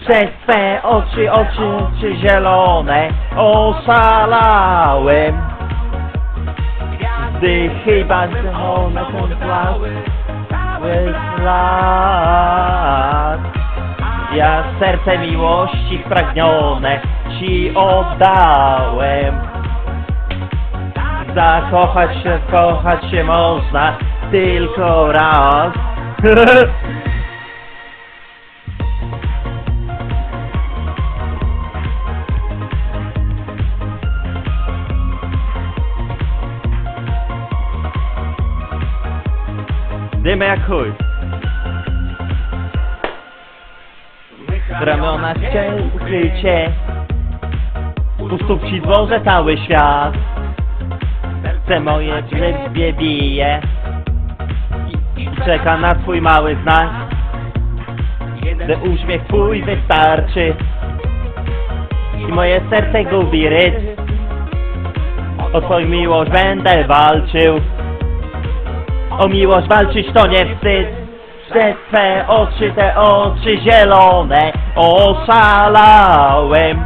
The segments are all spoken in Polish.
Przez twe oczy, oczy, oczy zielone Oszalałem. Gdy chyba one są lat Ja serce miłości spragnione Ci oddałem. Zakochać się, kochać się można Tylko raz Dymy jak chuj. W ramionach cię ukrycie. U stóp ci złożę cały świat. Serce moje w bije. I czeka na twój mały znak. Gdy uśmiech twój wystarczy. I moje serce gubi rytm. O twoją miłość będę walczył O miłość walczyć to nie wstyd. Przez twe oczy, te oczy zielone Oszalałem.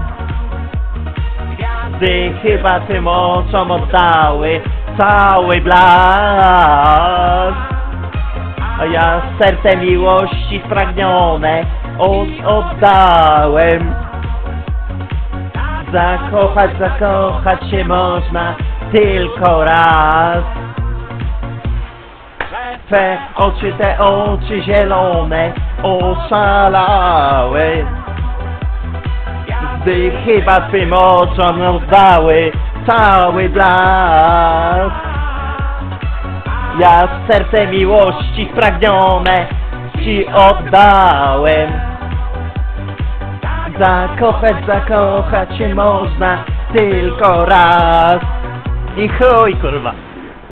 Gdy chyba tym oczom oddały Cały blask. A ja serce miłości spragnione od, Oddałem. Zakochać, zakochać się można Tylko raz Twe oczy, te oczy zielone oszalałem Gdy chyba twym oczom oddały cały blask. Ja serce miłości spragnione ci oddałem. Zakochać, zakochać się można tylko raz. I chuj kurwa